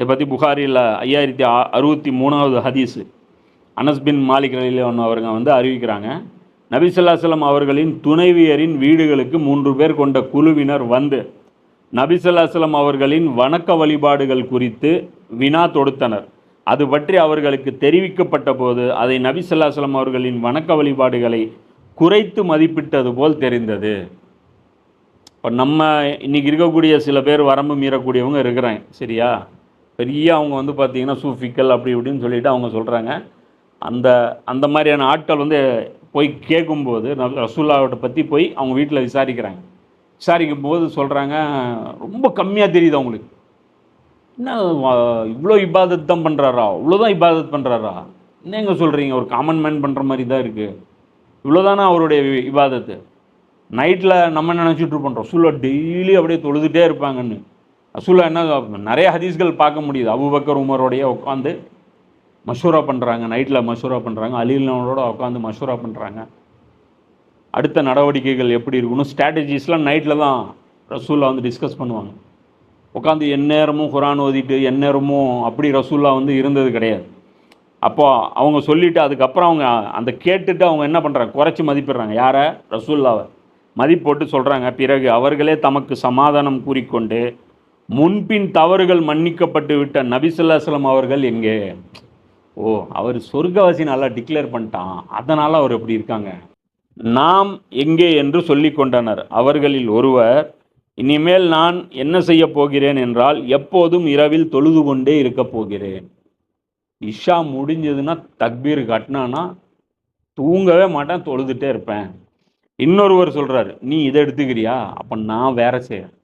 இதை பற்றி புகாரியில் ஐயாயிரத்தி அறுபத்தி மூணாவது ஹதீஸு. அனஸ் பின் மாலிக் ரலியல்லாஹு அவருங்க வந்து அறிவிக்கிறாங்க நபிசல்லாசலம் அவர்களின் துணைவியரின் வீடுகளுக்கு மூன்று பேர் கொண்ட குழுவினர் வந்து நபிசல்லாசலம் அவர்களின் வணக்க வழிபாடுகள் குறித்து வினா தொடுத்தனர். அது பற்றி அவர்களுக்கு தெரிவிக்கப்பட்ட போது அதை நபிசல்லாசலம் அவர்களின் வணக்க வழிபாடுகளை குறைத்து மதிப்பிட்டது போல் தெரிந்தது. இப்போ நம்ம இன்னைக்கு இருக்கக்கூடிய சில பேர் வரம்பு மீறக்கூடியவங்க இருக்கிறாங்க சரியா? பெரிய அவங்க வந்து பார்த்திங்கன்னா சூஃபிக்கல் அப்படி இப்படின்னு சொல்லிட்டு அவங்க சொல்கிறாங்க அந்த அந்த மாதிரியான ஆட்கள் வந்து போய் கேட்கும்போது ரசூல்லாவோட பற்றி போய் அவங்க வீட்டில் விசாரிக்கிறாங்க. விசாரிக்கும் போது சொல்கிறாங்க ரொம்ப கம்மியாக தெரியுது அவங்களுக்கு. என்ன இவ்வளோ இபாதத் தான் பண்ணுறாரா இவ்வளோதான் இபாதத் பண்ணுறாரா என்னங்க சொல்கிறீங்க ஒரு காமன் மேன் பண்ணுற மாதிரி தான் இருக்குது இவ்வளோதானா அவருடைய இபாதத்து? நைட்டில் நம்ம நினச்சிட்டு பண்ணுறோம் ரசூல்லா டெய்லி அப்படியே தொழுதுகிட்டே இருப்பாங்கன்னு. ரசூல்லா என்ன நிறைய ஹதீஸ்கள் பார்க்க முடியுது. அபுபக்கர் உமரோடைய உட்காந்து மஷூரா பண்ணுறாங்க நைட்டில் மஷூரா பண்ணுறாங்க அலிலனோட உட்காந்து மஷூரா பண்ணுறாங்க அடுத்த நடவடிக்கைகள் எப்படி இருக்கணும் ஸ்ட்ராட்டஜிஸ்லாம் நைட்டில் தான் ரசூல்லா வந்து டிஸ்கஸ் பண்ணுவாங்க. உட்காந்து எந்நேரமும் குரான் ஓதிட்டு எந்நேரமும் அப்படி ரசூல்லா வந்து இருந்தது கிடையாது. அப்போ அவங்க சொல்லிவிட்டு அதுக்கப்புறம் அவங்க அந்த கேட்டுட்டு அவங்க என்ன பண்ணுறாங்க குறைச்சி மதிப்பிடுறாங்க. யாரை? ரசூல்லாவை மதிப்பு போட்டு சொல்கிறாங்க பிறகு அவர்களே தமக்கு சமாதானம் கூறிக்கொண்டு முன்பின் தவறுகள் மன்னிக்கப்பட்டு விட்ட நபிசுல்லாஸ்லம் அவர்கள் எங்கே? ஓ அவர் சொர்க்கவாசி நல்லா டிக்ளேர் பண்ணிட்டான். அதனால் அவர் எப்படி இருக்காங்க? நாம் எங்கே என்று சொல்லி கொண்டனர். அவர்களில் ஒருவர் இனிமேல் நான் என்ன செய்ய போகிறேன் என்றால் எப்போதும் இரவில் தொழுது கொண்டே இருக்க போகிறேன். இஷா முடிஞ்சதுன்னா தக்பீர் கட்டினானா தூங்கவே மாட்டேன் தொழுதுட்டே இருப்பேன். இன்னொருவர் சொல்கிறார் நீ இதை எடுத்துக்கிறியா? அப்போ நான் வேற செய்யறேன்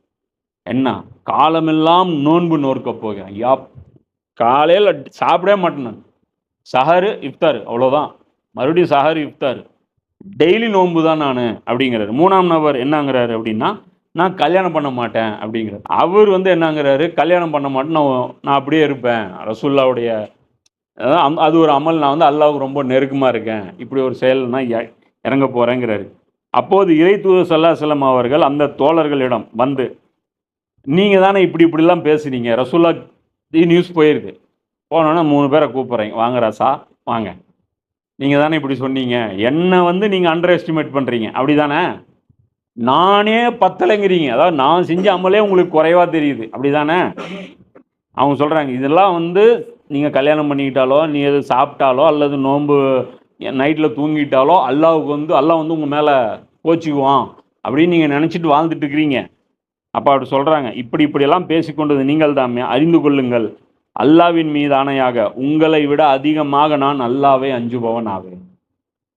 என்ன? காலமெல்லாம் நோன்பு நோர்க்க போகிறேன். யா காலையில் சாப்பிடவே மாட்டேன் சஹரு இஃப்தார் அவ்வளோதான். மறுபடியும் சஹரு இஃப்தார். டெய்லி நோன்பு தான் நான் அப்படிங்கிறாரு. மூணாம் நபர் என்னங்கிறாரு அப்படின்னா நான் கல்யாணம் பண்ண மாட்டேன் அப்படிங்கிறார். அவர் வந்து என்னங்கிறாரு? கல்யாணம் பண்ண மாட்டேன் நான் நான் அப்படியே இருப்பேன். ரசுல்லாவுடைய அதான் அது ஒரு அமல். நான் வந்து அல்லாவுக்கு ரொம்ப நெருக்கமாக இருக்கேன். இப்படி ஒரு செயல் நான் இறங்க போகிறேங்கிறாரு அப்போது இறை தூதர் செல்லம் அவர்கள் அந்த தோழர்களிடம் வந்து நீங்கள் தானே இப்படி இப்படிலாம் பேசுனீங்க? ரசூல்லா நியூஸ் போயிருக்கு போனோன்னே மூணு பேரை கூப்பிட்றேன். வாங்க ராசா வாங்க. நீங்கள் தானே இப்படி சொன்னீங்க? என்னை வந்து நீங்கள் அண்டர் எஸ்டிமேட் பண்ணுறீங்க அப்படி தானே நானே பத்தலைங்கிறீங்க. அதாவது நான் செஞ்ச அமலே உங்களுக்கு குறைவாக தெரியுது. அப்படி தானே அவங்க சொல்கிறாங்க இதெல்லாம் வந்து நீங்கள் கல்யாணம் பண்ணிக்கிட்டாலோ நீ எது சாப்பிட்டாலோ அல்லது நோன்பு நைட்டில் தூங்கிட்டாலோ அல்லாவுக்கு வந்து அல்லாஹ் வந்து உங்கள் மேலே கோச்சிக்குவான். அப்படின்னு நீங்கள் நினச்சிட்டு வாழ்ந்துட்டு இருக்கிறீங்க. அப்போ அப்படி சொல்கிறாங்க இப்படி இப்படியெல்லாம் பேசிக்கொண்டது நீங்கள் தாமே அறிந்து கொள்ளுங்கள். அல்லாவின் மீது ஆணையாக உங்களை விட அதிகமாக நான் அல்லாவே அஞ்சுபவன் ஆவேன்.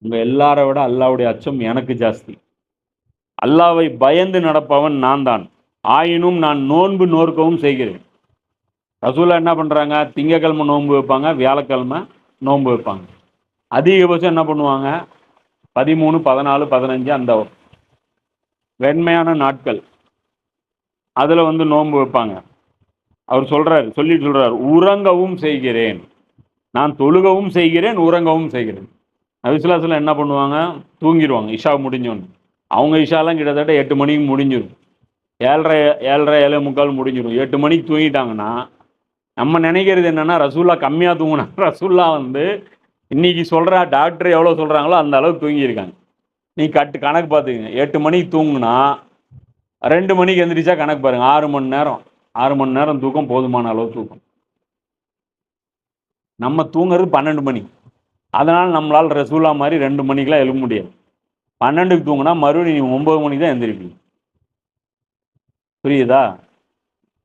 உங்கள் எல்லாரை விட அல்லாவுடைய அச்சம் எனக்கு ஜாஸ்தி. அல்லாவை பயந்து நடப்பவன் நான் தான். ஆயினும் நான் நோன்பு நோற்கவும் செய்கிறேன். ரசூலா என்ன பண்ணுறாங்க திங்கக்கிழமை நோன்பு வைப்பாங்க வியாழக்கிழமை நோன்பு வைப்பாங்க. அதிகபட்சம் என்ன பண்ணுவாங்க? பதிமூணு பதினாலு பதினஞ்சு அந்த வெண்மையான நாட்கள். அதில் வந்து நோன்பு வைப்பாங்க. அவர் சொல்கிறார் சொல்லிட்டு சொல்கிறார் உறங்கவும் செய்கிறேன். நான் தொழுகவும் செய்கிறேன் உறங்கவும் செய்கிறேன். நபிசுலாசில் என்ன பண்ணுவாங்க? தூங்கிடுவாங்க இஷா முடிஞ்சோன்னு. அவங்க இஷாலாம் கிட்டத்தட்ட எட்டு மணிக்கு முடிஞ்சிடும் ஏழரை ஏழரை ஏழை முக்கால் முடிஞ்சிடும் எட்டு மணிக்கு தூங்கிட்டாங்கன்னா நம்ம நினைக்கிறது என்னென்னா ரசூல்லா கம்மியாக தூங்கினா ரசூல்லா வந்து இன்னைக்கு சொல்கிற டாக்டர் எவ்வளோ சொல்கிறாங்களோ அந்த அளவுக்கு தூங்கியிருக்காங்க. நீ கட்டு கணக்கு பார்த்துக்கங்க. எட்டு மணிக்கு தூங்குனா ரெண்டு மணிக்கு எந்திரிச்சா கணக்கு பாருங்க. ஆறு மணி நேரம். ஆறு மணி நேரம் தூக்கம் போதுமான அளவு தூக்கம். நம்ம தூங்குறது பன்னெண்டு மணி. அதனால் நம்மளால் ரசூலா மாதிரி ரெண்டு மணிக்கெலாம் எழுப்ப முடியாது. பன்னெண்டுக்கு தூங்கினா மறுபடியும் நீ ஒம்பது மணிக்கு தான் எந்திரிப்பீங்க. புரியுதா?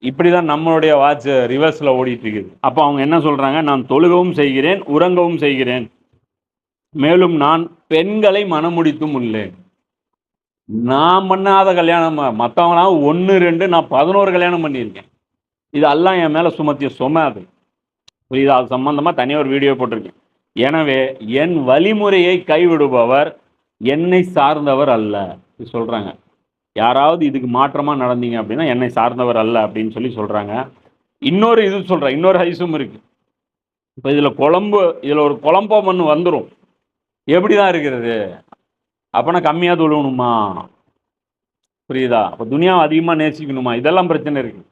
இப்படி தான் நம்மளுடைய வாட்ச் ரிவர்ஸில் ஓடிட்டு இருக்குது அப்போ அவங்க என்ன சொல்கிறாங்க நான் தொழுகவும் செய்கிறேன் உறங்கவும் செய்கிறேன். மேலும் நான் பெண்களை மனமுடித்தும் உள்ளேன். நான் பண்ணாத கல்யாணம் மற்றவங்களாம் ஒன்று ரெண்டு நான் பதினோரு கல்யாணம் பண்ணியிருக்கேன். இது எல்லாம் என் மேலே சுமத்திய சும அது. புரியுதா? அது சம்மந்தமாக தனியாக ஒரு வீடியோ போட்டிருக்கேன். எனவே என் வழிமுறையை கைவிடுபவர் என்னை சார்ந்தவர் அல்ல. இது சொல்கிறாங்க யாராவது இதுக்கு மாற்றமாக நடந்தீங்க அப்படின்னா என்னை சார்ந்தவர் அல்ல அப்படின்னு சொல்லி சொல்கிறாங்க இன்னொரு இது சொல்கிறேன் இன்னொரு ஹைஸும் இருக்குது இப்போ இதில் குழம்பு இதில் ஒரு குழம்பம் ஒன்று வந்துடும் எப்படி தான் இருக்கிறது? அப்போனா கம்மியாக தொழுவணுமா? புரியுதா? அப்போ துனியாவை அதிகமாக நேசிக்கணுமா? இதெல்லாம் பிரச்சனை இருக்குது